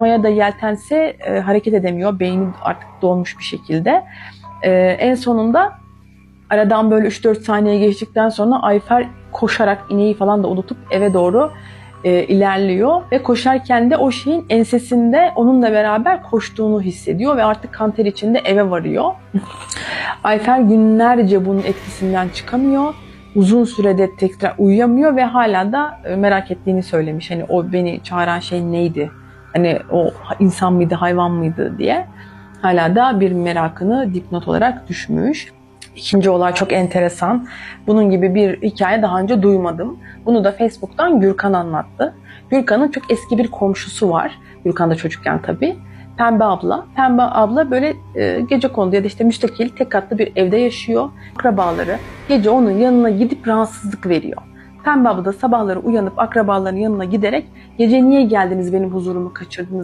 Maya da yeltense e, hareket edemiyor. Beyni artık dolmuş bir şekilde. E, en sonunda aradan böyle 3-4 saniye geçtikten sonra Ayfer koşarak ineği falan da unutup eve doğru e, ilerliyor. Ve koşarken de o şeyin ensesinde onunla beraber koştuğunu hissediyor ve artık kanter içinde eve varıyor. Ayfer günlerce bunun etkisinden çıkamıyor. Uzun sürede tekrar uyuyamıyor ve hala da e, merak ettiğini söylemiş. Hani o beni çağıran şey neydi? Hani o insan mıydı, hayvan mıydı diye. Hala da bir merakını dipnot olarak düşmüş. İkinci olay çok enteresan. Bunun gibi bir hikaye daha önce duymadım. Bunu da Facebook'tan Gürkan anlattı. Gürkan'ın çok eski bir komşusu var. Gürkan da çocukken tabii. Pembe abla. Pembe abla böyle e, gece kondu ya da işte müstakil tek katlı bir evde yaşıyor. Akrabaları gece onun yanına gidip rahatsızlık veriyor. Pembe abla da sabahları uyanıp akrabaların yanına giderek gece niye geldiniz benim huzurumu kaçırdınız